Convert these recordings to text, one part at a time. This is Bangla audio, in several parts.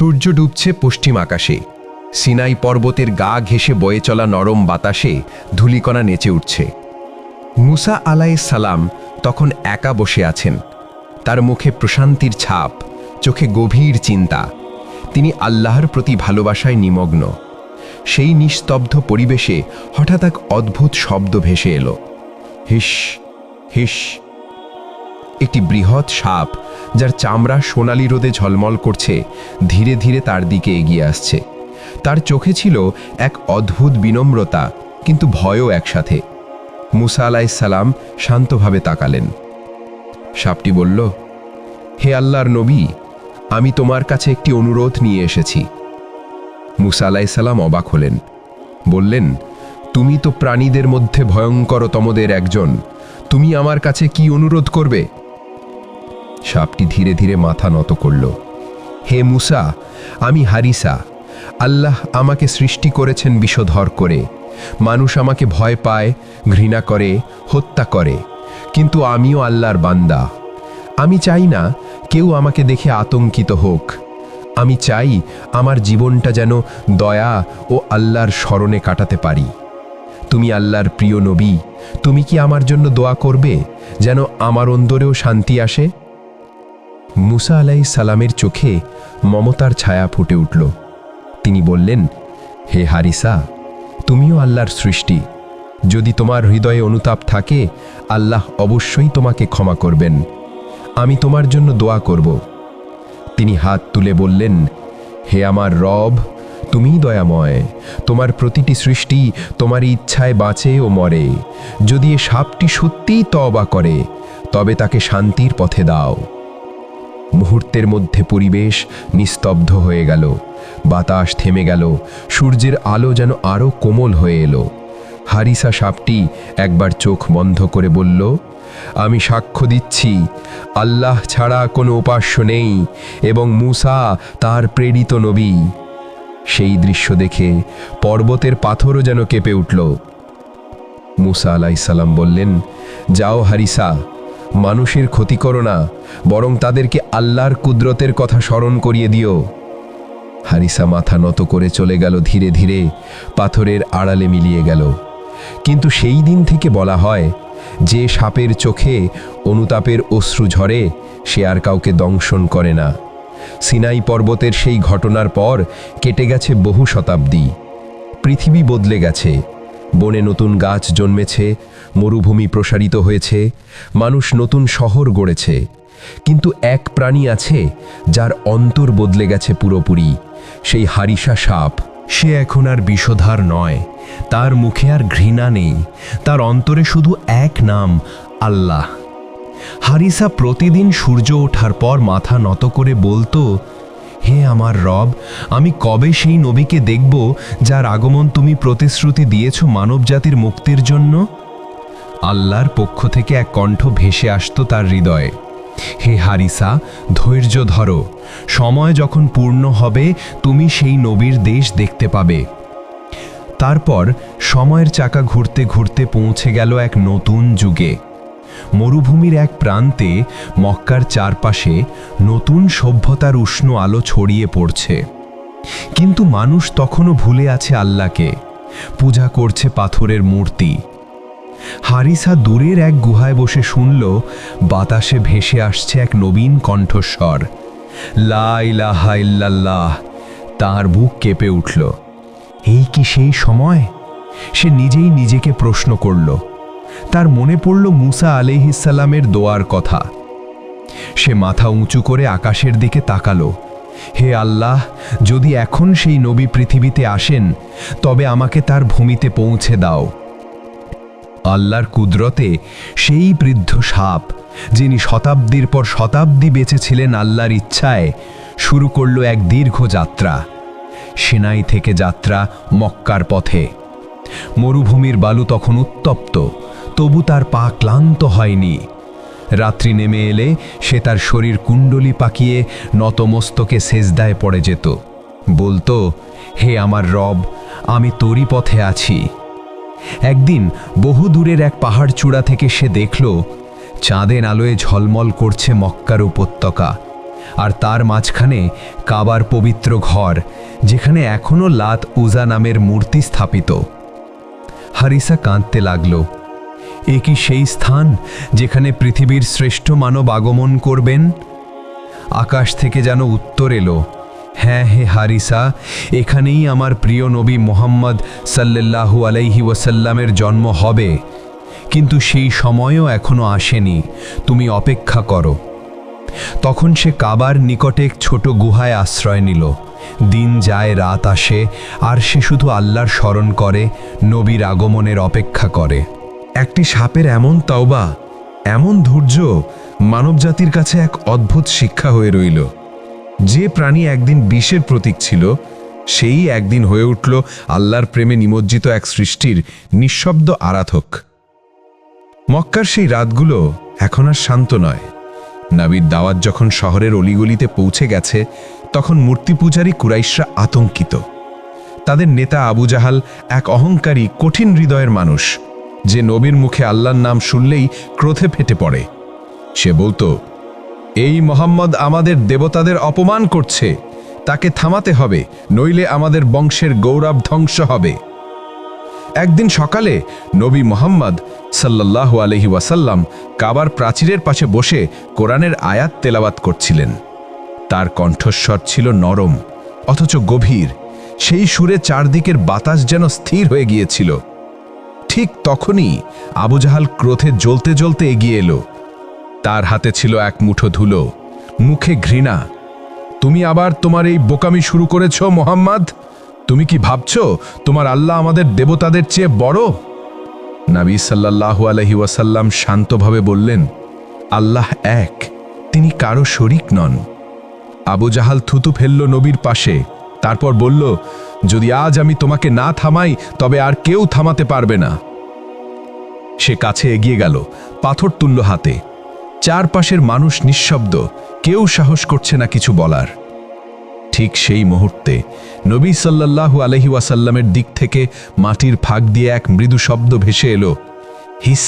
সূর্য ডুবছে পশ্চিম আকাশে। সিনাই পর্বতের গা ঘেঁষে বয়ে চলা নরম বাতাসে ধূলিকণা নেচে উঠছে। মুসা আলাই সালাম তখন একা বসে আছেন। তার মুখে প্রশান্তির ছাপ, চোখে গভীর চিন্তা। তিনি আল্লাহর প্রতি ভালোবাসায় নিমগ্ন। সেই নিস্তব্ধ পরিবেশে হঠাৎ এক অদ্ভুত শব্দ ভেসে এলো। হিস হিস একটি বৃহৎ সাপ, যার চামড়া সোনালি রোদে ঝলমল করছে, ধীরে ধীরে তার দিকে এগিয়ে আসছে। তার চোখে ছিল এক অদ্ভুত বিনম্রতা, কিন্তু ভয়ও একসাথে। মুসা আলাইসাল্লাম শান্তভাবে তাকালেন। সাপটি বলল, হে আল্লাহর নবী, আমি তোমার কাছে একটি অনুরোধ নিয়ে এসেছি। মুসা আলাইসাল্লাম অবাক হলেন। বললেন, তুমি তো প্রাণীদের মধ্যে ভয়ঙ্করতমদের একজন। তুমি আমার কাছে কি অনুরোধ করবে? সাপটি ধীরে ধীরে মাথা নত করল। হে মুসা, আমি হারিসা। আল্লাহ আমাকে সৃষ্টি করেছেন বিষধর করে। মানুষ আমাকে ভয় পায়, ঘৃণা করে, হত্যা করে। কিন্তু আমিও আল্লাহর বান্দা। আমি চাই না কেউ আমাকে দেখে আতঙ্কিত হোক। আমি চাই আমার জীবনটা যেন দয়া ও আল্লাহর স্মরণে কাটাতে পারি। তুমি আল্লাহর প্রিয় নবী, তুমি কি আমার জন্য দোয়া করবে, যেন আমার অন্দরেও শান্তি আসে? মুসা আলাই সালামের চোখে মমতার ছায়া ফুটে উঠল। তিনি বললেন, হে হারিসা, তুমিও আল্লাহর সৃষ্টি। যদি তোমার হৃদয়ে অনুতাপ থাকে, আল্লাহ অবশ্যই তোমাকে ক্ষমা করবেন। আমি তোমার জন্য দোয়া করব। তিনি হাত তুলে বললেন, হে আমার রব, তুমিই দয়াময়। তোমার প্রতিটি সৃষ্টি তোমার ইচ্ছায় বাঁচে ও মরে। যদি এ সাপটি সত্যিই তবা করে, তবে তাকে শান্তির পথে দাও। মুহূর্তের মধ্যে পরিবেশ নিস্তব্ধ হয়ে গেল। বাতাস থেমে গেল। সূর্যের আলো যেন আরও কোমল হয়ে এলো। হারিসা সাপটি একবার চোখ বন্ধ করে বলল, আমি সাক্ষ্য দিচ্ছি, আল্লাহ ছাড়া কোনো উপাস্য নেই এবং মুসা তার প্রেরিত নবী সেই দৃশ্য দেখে পর্বতের পাথরও যেন কেঁপে উঠল। মুসা আলাইসাল্লাম বললেন, যাও হারিসা, মানুষের ক্ষতি করো না, বরং তাদেরকে আল্লাহর কুদরতের কথা স্মরণ করিয়ে দিও। হারিসা মাথা নত করে চলে গেল ধীরে ধীরে, পাথরের আড়ালে মিলিয়ে গেল। কিন্তু সেই দিন থেকে বলা হয়, যে সাপের চোখে অনুতাপের অশ্রু ঝরে, সে আর কাউকে দংশন করে না। সিনাই পর্বতের সেই ঘটনার পর কেটে গেছে বহু শতাব্দী। পৃথিবী বদলে গেছে। বনে নতুন গাছ জন্মেছে, মরুভূমি প্রসারিত হয়েছে, মানুষ নতুন শহর গড়েছে। কিন্তু এক প্রাণী আছে যার অন্তর বদলে গেছে পুরোপুরি, সেই হারিসা সাপ। সে এখন আর বিষধার নয়, তার মুখে আর ঘৃণা নেই, তার অন্তরে শুধু এক নাম, আল্লাহ। হারিসা প্রতিদিন সূর্য ওঠার পর মাথা নত করে বলতো, হে আমার রব, আমি কবে সেই নবীকে দেখব যার আগমন তুমি প্রতিশ্রুতি দিয়েছ মানবজাতির মুক্তির জন্য? আল্লাহর পক্ষ থেকে এক কণ্ঠ ভেসে আসত তার হৃদয়ে। হে হারিসা, ধৈর্য ধরো। সময় যখন পূর্ণ হবে, তুমি সেই নবীর দেশ দেখতে পাবে। তারপর সময়ের চাকা ঘুরতে ঘুরতে পৌঁছে গেল এক নতুন যুগে। মরুভূমির এক প্রান্তে মক্কার চারপাশে নতুন সভ্যতার উষ্ণ আলো ছড়িয়ে পড়ছে। কিন্তু মানুষ তখনও ভুলে আছে আল্লাহকে। পূজা করছে পাথরের মূর্তি। হারিসা দূরের এক গুহায় বসে শুনল, বাতাসে ভেসে আসছে এক নবীন কণ্ঠস্বর। লা ইলাহা ইল্লাল্লাহ, তার বুক কেঁপে উঠল। এই কি সেই সময়? সে নিজেই নিজেকে প্রশ্ন করল। তার মনে পড়ল মুসা আলিহিসাল্লামের দোয়ার কথা। সে মাথা উঁচু করে আকাশের দিকে তাকালো। হে আল্লাহ, যদি এখন সেই নবী পৃথিবীতে আসেন, তবে আমাকে তার ভূমিতে পৌঁছে দাও। আল্লাহর কুদরতে সেই বৃদ্ধ সাপ, যিনি শতাব্দীর পর শতাব্দী বেঁচেছিলেন আল্লাহর ইচ্ছায়, শুরু করল এক দীর্ঘ যাত্রা। সেনাই থেকে যাত্রা মক্কার পথে। মরুভূমির বালু তখন উত্তপ্ত, তবু তার পা ক্লান্ত হয়নি। রাত্রি নেমে এলে সে তার শরীর কুণ্ডলি পাকিয়ে নতমস্তকে সেজদায় পড়ে যেত। বলতো, হে আমার রব, আমি তোরই পথে আছি। একদিন বহু দূরের এক পাহাড় চূড়া থেকে সে দেখল, চাঁদের আলোয় ঝলমল করছে মক্কার উপত্যকা। আর তার মাঝখানে কাবার পবিত্র ঘর, যেখানে এখনও লাত উজা নামের মূর্তি স্থাপিত। হারিসা কাঁদতে লাগল, এ কি সেই স্থান যেখানে পৃথিবীর শ্রেষ্ঠ মানব আগমন করবেন? আকাশ থেকে যেন উত্তর এলো হ্যাঁ হে হারিসা, এখানেই আমার প্রিয় নবী মোহাম্মদ সাল্লাল্লাহু আলাইহি ওয়াসাল্লামের জন্ম হবে। কিন্তু সেই সময়ও এখনও আসেনি, তুমি অপেক্ষা করো। তখন সে কাবার নিকটে এক ছোট গুহায় আশ্রয় নিল। দিন যায়, রাত আসে, আর সে শুধু আল্লাহর স্মরণ করে, নবীর আগমনের অপেক্ষা করে। একটি সাপের এমন তাওবা, এমন ধৈর্য মানবজাতির কাছে এক অদ্ভুত শিক্ষা হয়ে রইল। যে প্রাণী একদিন বিষের প্রতীক ছিল, সেই একদিন হয়ে উঠল আল্লাহর প্রেমে নিমজ্জিত এক সৃষ্টির নিঃশব্দ আরাধক। মক্কার সেই রাতগুলো এখন আর শান্ত নয়। নাবির দাওয়াত যখন শহরের অলিগলিতে পৌঁছে গেছে, তখন মূর্তি পূজারী কুরাইশরা আতঙ্কিত। তাদের নেতা আবু জাহাল এক অহংকারী, কঠিন হৃদয়ের মানুষ, যে নবীর মুখে আল্লাহর নাম শুনলেই ক্রোধে ফেটে পড়ে। সে বলতো এই মোহাম্মদ আমাদের দেবতাদের অপমান করছে। তাকে থামাতে হবে, নইলে আমাদের বংশের গৌরব ধ্বংস হবে। একদিন সকালে নবী মোহাম্মদ সাল্লাল্লাহু আলহি ওয়াসাল্লাম কাবার প্রাচীরের পাশে বসে কোরআনের আয়াত তেলাওয়াত করছিলেন। তার কণ্ঠস্বর ছিল নরম, অথচ গভীর। সেই সুরে চারদিকের বাতাস যেন স্থির হয়ে গিয়েছিল। ঠিক তখনই আবু জাহাল ক্রোধে জ্বলতে জ্বলতে এগিয়ে এলো। তার হাতে ছিল এক মুঠো ধুলো। মুখে ঘৃণা। তুমি আবার তোমার এই বোকামি শুরু করেছ, মোহাম্মদ? তুমি কি ভাবছ তোমার আল্লাহ আমাদের দেবতাদের চেয়ে বড়? নাবী সাল্লাল্লাহু আলহি ওয়াসাল্লাম শান্তভাবে বললেন, আল্লাহ এক, তিনি কারও শরিক নন। আবু জাহাল থুতু ফেলল নবীর পাশে, তারপর বলল, যদি আজ আমি তোমাকে না থামাই, তবে আর কেউ থামাতে পারবে না। সে কাছে এগিয়ে গেল, পাথর তুলল হাতে। চারপাশের মানুষ নিঃশব্দ, কেউ সাহস করছে না কিছু বলার। ঠিক সেই মুহূর্তে নবী সাল্লাল্লাহু আলহি ওয়াসাল্লামের দিক থেকে মাটির ফাঁক দিয়ে এক মৃদু শব্দ ভেসে এলো। হিস!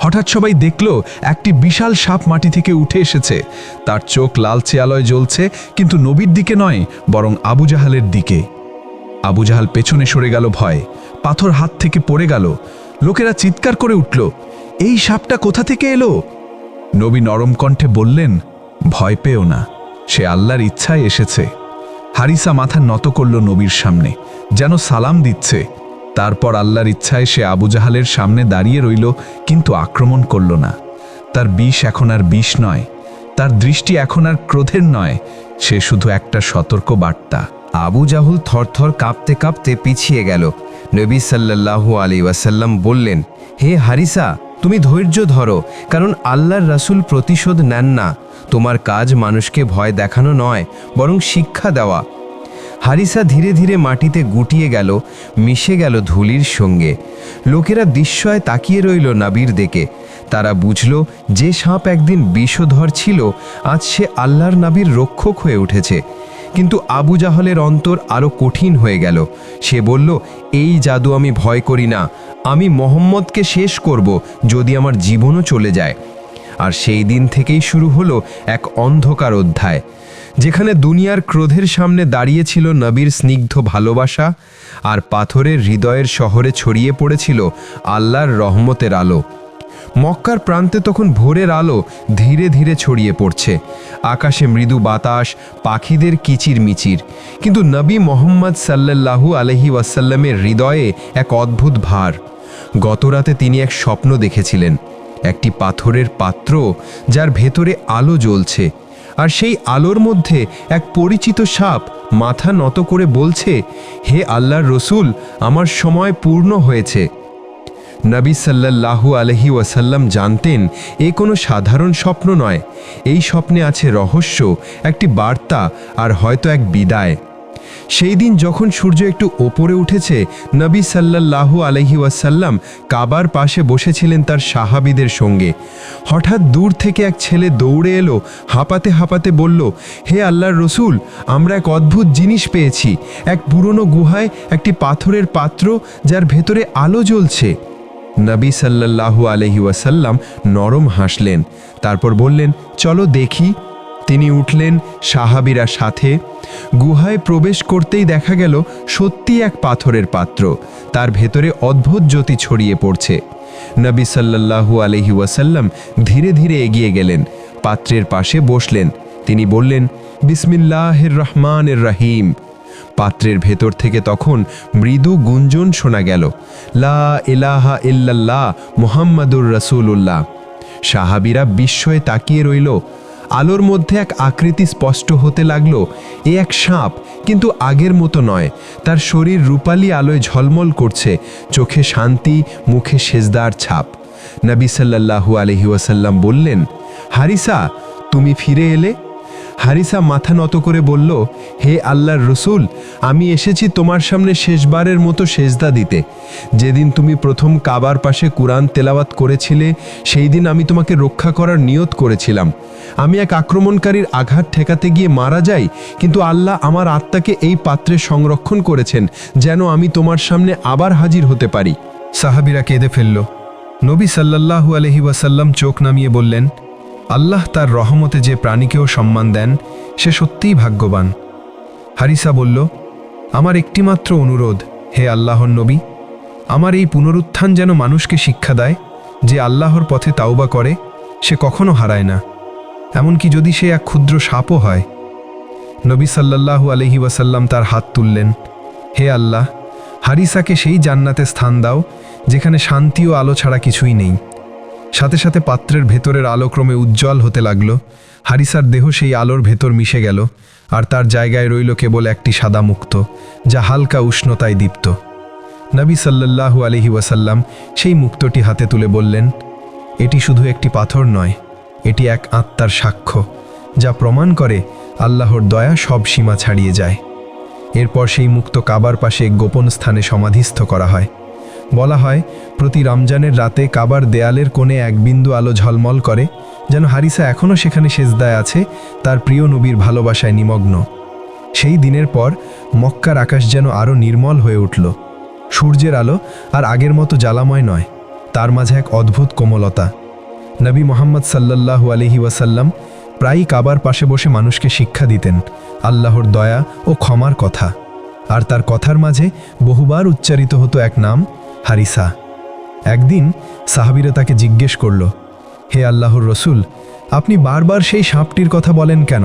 হঠাৎ সবাই দেখল, একটি বিশাল সাপ মাটি থেকে উঠে এসেছে। তার চোখ লালচে আলোয় জ্বলছে, কিন্তু নবীর দিকে নয়, বরং আবু জাহালের দিকে। আবু জাহাল পেছনে সরে গেল ভয়, পাথর হাত থেকে পড়ে গেল। লোকেরা চিৎকার করে উঠল এই সাপটা কোথা থেকে এলো? নবী নরম কণ্ঠে বললেন, ভয় পেও না, সে আল্লাহর ইচ্ছায় এসেছে। হারিসা মাথা নত করল নবীর সামনে, যেন সালাম দিচ্ছে। তারপর আল্লাহর ইচ্ছায় সে আবু জাহালের সামনে দাঁড়িয়ে রইল, কিন্তু আক্রমণ করল না। তার বিষ এখন আর বিষ নয়, তার দৃষ্টি এখন আর ক্রোধের নয়, সে শুধু একটা সতর্ক বার্তা। আবু জাহুল থরথর কাঁপতে কাঁপতে পিছিয়ে গেল। নবী সাল্লাল্লাহু আলী ওয়াসাল্লাম বললেন, হে হারিসা তুমি ধৈর্য ধরো, কারণ আল্লাহর রাসূল প্রতিশোধ নেন না। তোমার কাজ মানুষকে ভয় দেখানো নয়, বরং শিক্ষা দেওয়া। হারিসা ধীরে ধীরে মাটিতে গুটিয়ে গেল, মিশে গেল ধুলির সঙ্গে। লোকেরা বিস্ময়ে তাকিয়ে রইল নাবির দিকে। তারা বুঝল, যে সাপ একদিন বিষধর ছিল, আজ সে আল্লাহর নাবির রক্ষক হয়ে উঠেছে। কিন্তু আবু জাহলের অন্তর আরও কঠিন হয়ে গেল। সে বলল, এই জাদু আমি ভয় করি না আমি মোহাম্মদকে শেষ করব যদি আমার জীবনও চলে যায়। আর সেই দিন থেকেই শুরু হলো এক অন্ধকার অধ্যায়, যেখানে দুনিয়ার ক্রোধের সামনে দাঁড়িয়েছিল নবীর স্নিগ্ধ ভালোবাসা আর পাথরের হৃদয়ের শহরে ছড়িয়ে পড়েছিল আল্লাহর রহমতের আলো। মক্কার প্রান্তে তখন ভোরের আলো ধীরে ধীরে ছড়িয়ে পড়ছে। আকাশে মৃদু বাতাস, পাখিদের কিচির মিচির। কিন্তু নবী মোহাম্মদ সাল্লাল্লাহু আলহি ওয়াসাল্লামের হৃদয়ে এক অদ্ভুত ভার। গতরাতে তিনি এক স্বপ্ন দেখেছিলেন। একটি পাথরের পাত্র যার ভেতরে আলো জ্বলছে, আর সেই আলোর মধ্যে এক পরিচিত সাপ মাথা নত করে বলছে, হে আল্লাহর রসুল, আমার সময় পূর্ণ হয়েছে। নবী সাল্লাল্লাহু আলহি ওয়াসাল্লাম জানতেন, এ কোনো সাধারণ স্বপ্ন নয়। এই স্বপ্নে আছে রহস্য, একটি বার্তা, আর হয়তো এক বিদায়। সেই দিন যখন সূর্য একটু ওপরে উঠেছে, নবী সাল্লাল্লাহু আলহি ওয়াসাল্লাম কাবার পাশে বসেছিলেন তার সাহাবিদের সঙ্গে। হঠাৎ দূর থেকে এক ছেলে দৌড়ে এলো, হাঁপাতে হাঁপাতে বলল, হে আল্লাহর রসুল, আমরা এক অদ্ভুত জিনিস পেয়েছি। এক পুরনো গুহায় একটি পাথরের পাত্র যার ভেতরে আলো জ্বলছে। নবী সাল্লাল্লাহু আলহি ওয়াসাল্লাম নরম হাসলেন, তারপর বললেন, চলো দেখি। তিনি উঠলেন সাহাবিরা সাথে। গুহায় প্রবেশ করতেই দেখা গেল সত্যি এক পাথরের পাত্র। তার ভেতরে অদ্ভুত জ্যোতি ছড়িয়ে পড়ছে। নবী সাল্লাল্লাহু আলহি ওয়াসাল্লাম ধীরে ধীরে এগিয়ে গেলেন। পাত্রের পাশে বসলেন। তিনি বললেন, বিসমিল্লাহির রহমানের রাহিম। পাত্রের ভেতর থেকে তখন মৃদু গুঞ্জন শোনা গেল, লা ইলাহা ইল্লাল্লাহ মুহাম্মাদুর রাসূলুল্লাহ। সাহাবিরা বিস্ময়ে তাকিয়ে রইল। আলোর মধ্যে এক আকৃতি স্পষ্ট হতে লাগল, এ এক সাপ, কিন্তু আগের মতো নয়। তার শরীর রূপালী আলোয় ঝলমল করছে, চোখে শান্তি, মুখে সেজদার ছাপ। নবী সাল্লাহু আলহিউসাল্লাম বললেন, হারিসা, তুমি ফিরে এলে? হারিসা মাথা নত করে বলল, হে আল্লাহর রসুল, আমি এসেছি তোমার সামনে শেষবারের মতো সেজদা দিতে। যেদিন তুমি প্রথম কাবার পাশে কুরআন তেলাওয়াত করেছিলে, সেই দিন আমি তোমাকে রক্ষা করার নিয়ত করেছিলাম। আমি এক আক্রমণকারীর আঘাত ঠেকাতে গিয়ে মারা যাই, কিন্তু আল্লাহ আমার আত্মাকে এই পাত্রে সংরক্ষণ করেছেন, যেন আমি তোমার সামনে আবার হাজির হতে পারি। সাহাবিরা কেঁদে ফেলল। নবী সাল্লাল্লাহু আলহি ওয়াসাল্লাম চোখ নামিয়ে বললেন আল্লাহ তার রহমতে যে প্রাণীকেও সম্মান দেন, সে সত্যিই ভাগ্যবান। হারিসা বলল, আমার একটিমাত্র অনুরোধ, হে আল্লাহর নবী, আমার এই পুনরুত্থান যেন মানুষকে শিক্ষা দেয় যে আল্লাহর পথে তাওবা করে, সে কখনো হারায় না। এমনকি যদি সে এক ক্ষুদ্র সাপও হয়। নবী সাল্লাল্লাহু আলহি ওয়াসাল্লাম তার হাত তুললেন, হে আল্লাহ, হারিসাকে সেই জান্নাতে স্থান দাও, যেখানে শান্তি ও আলো ছাড়া কিছুই নেই। সাথে সাথে পাত্রের ভেতরের আলোক্রমে উজ্জ্বল হতে লাগল। হারিসার দেহ সেই আলোর ভেতর মিশে গেল, আর তার জায়গায় রইল কেবল একটি সাদা মুক্ত, যা হালকা উষ্ণতায় দীপ্ত। নবী সাল্লাল্লাহু আলহি ওয়াসাল্লাম সেই মুক্তটি হাতে তুলে বললেন, এটি শুধু একটি পাথর নয়, এটি এক আত্মার সাক্ষ্য, যা প্রমাণ করে আল্লাহর দয়া সব সীমা ছাড়িয়ে যায়। এরপর সেই মুক্ত কাবার পাশে গোপন স্থানে সমাধিস্থ করা হয়। বলা হয়, প্রতি রমজানের রাতে কাবার দেয়ালের কোণে এক বিন্দু আলো ঝলমল করে, যেন হারিসা এখনও সেখানে সেজদায় আছে, তার প্রিয় নবীর ভালোবাসায় নিমগ্ন। সেই দিনের পর, মক্কার আকাশ যেন আরও নির্মল হয়ে উঠল। সূর্যের আলো আর আগের মতো জ্বালাময় নয়, তার মাঝে এক অদ্ভুত কোমলতা। নবী মোহাম্মদ সাল্লাল্লাহু আলহি ওয়াসাল্লাম প্রায়ই কাবার পাশে বসে মানুষকে শিক্ষা দিতেন, আল্লাহর দয়া ও ক্ষমার কথা। আর তার কথার মাঝে বহুবার উচ্চারিত হতো এক নাম হারিসা। একদিন সাহাবিরা তাকে জিজ্ঞেস করল, হে আল্লাহর রসুল, আপনি বারবার সেই সাপটির কথা বলেন কেন?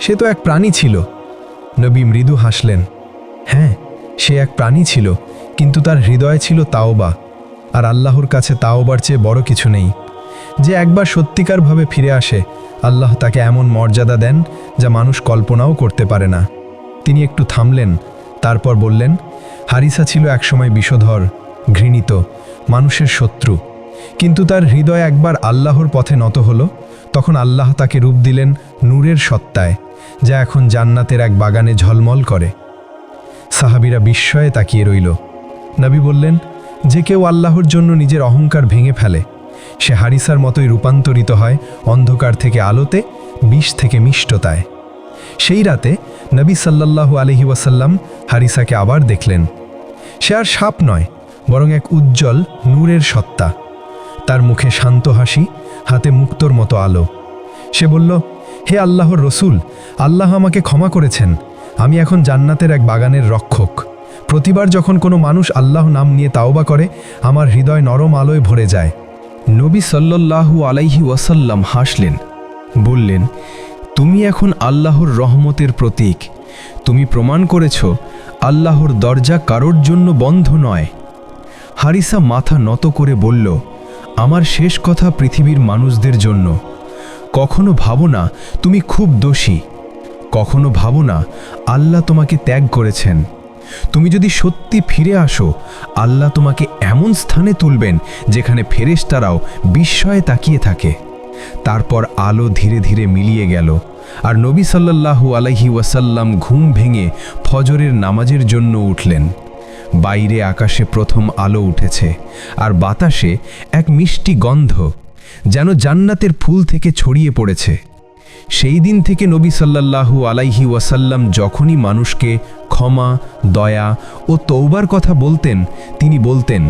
সে তো এক প্রাণী ছিল। নবী মৃদু হাসলেন হ্যাঁ সে এক প্রাণী ছিল, কিন্তু তার হৃদয় ছিল তাওবা, আর আল্লাহর কাছে তাওবার চেয়ে বড় কিছু নেই। যে একবার সত্যিকারভাবে ফিরে আসে, আল্লাহ তাকে এমন মর্যাদা দেন যা মানুষ কল্পনাও করতে পারে না। তিনি একটু থামলেন, তারপর বললেন, হারিসা ছিল একসময় বিষধর ঘৃণিত, মানুষের শত্রু। কিন্তু তার হৃদয় একবার আল্লাহর পথে নত হলো, তখন আল্লাহ তাকে রূপ দিলেন নূরের সত্তায়, যা এখন জান্নাতের এক বাগানে ঝলমল করে। সাহাবিরা বিস্ময়ে তাকিয়ে রইল। নবী বললেন, যে কেউ আল্লাহর জন্য নিজের অহংকার ভেঙে ফেলে, সে হারিসার মতোই রূপান্তরিত হয় অন্ধকার থেকে আলোতে, বিষ থেকে মিষ্টতায়। সেই রাতে নবী সাল্লাল্লাহু আলহি ওয়াসাল্লাম হারিসাকে আবার দেখলেন। সে আর সাপ নয় বরং এক উজ্জ্বল, নূরের সত্তা। তার মুখে শান্ত হাসি, হাতে মুক্তোর মতো আলো। সে বলল, হে আল্লাহর রসুল, আল্লাহ আমাকে ক্ষমা করেছেন। আমি এখন জান্নাতের এক বাগানের রক্ষক। প্রতিবার যখন কোনো মানুষ আল্লাহ নাম নিয়ে তাওবা করে, আমার হৃদয় নরম আলোয় ভরে যায়। নবী সাল্লাল্লাহু আলাইহি ওয়াসাল্লাম হাসলেন। বললেন, তুমি এখন আল্লাহর রহমতের প্রতীক। তুমি প্রমাণ করেছ, আল্লাহর দরজা কারোর জন্য বন্ধ নয়। হারিসা মাথা নত করে বলল, আমার শেষ কথা পৃথিবীর মানুষদের জন্য। কখনো ভাবো না তুমি খুব দোষী। কখনো ভাবো না আল্লাহ তোমাকে ত্যাগ করেছেন। তুমি যদি সত্যি ফিরে আসো, আল্লাহ তোমাকে এমন স্থানে তুলবেন যেখানে ফেরেশতারাও বিস্ময়ে তাকিয়ে থাকে। তারপর আলো ধীরে ধীরে মিলিয়ে গেল, আর নবী সাল্লাল্লাহু আলাইহি ওয়াসাল্লাম ঘুম ভেঙে ফজরের নামাজের জন্য উঠলেন। বাইরে আকাশে প্রথম আলো উঠেছে, আর বাতাসে এক মিষ্টি গন্ধ যেন জান্নাতের ফুল থেকে ছড়িয়ে পড়েছে। সেই দিন থেকে নবী সাল্লাল্লাহু আলাইহি ওয়াসাল্লাম যখনই মানুষকে ক্ষমা, দয়া ও তৌবার কথা বলতেন, তিনি বলতেন,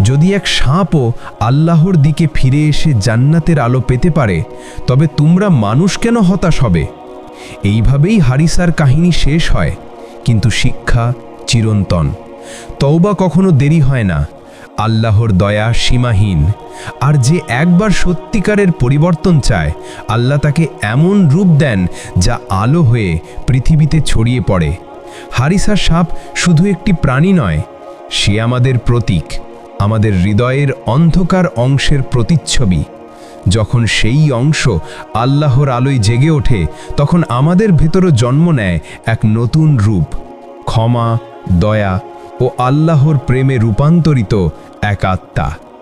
যদি এক সাপও আল্লাহর দিকে ফিরে এসে জান্নাতের আলো পেতে পারে, তবে তোমরা মানুষ কেন হতাশ হবে? এইভাবেই হারিসার কাহিনী শেষ হয়, কিন্তু শিক্ষা চিরন্তন। তওবা কখনো দেরি হয় না। আল্লাহর দয়া সীমাহীন। আর যে একবার সত্যিকারের পরিবর্তন চায়, আল্লাহ তাকে এমন রূপ দেন যা আলো হয়ে পৃথিবীতে ছড়িয়ে পড়ে। হারিসা সাপ শুধু একটি প্রাণী নয়, সে আমাদের প্রতীক, আমাদের হৃদয়ের অন্ধকার অংশের প্রতিচ্ছবি। যখন সেই অংশ আল্লাহর আলোয় জেগে ওঠে, তখন আমাদের ভেতরও জন্ম নেয় এক নতুন রূপ। ক্ষমা, দয়া ও আল্লাহর প্রেমে রূপান্তরিত এক আত্মা।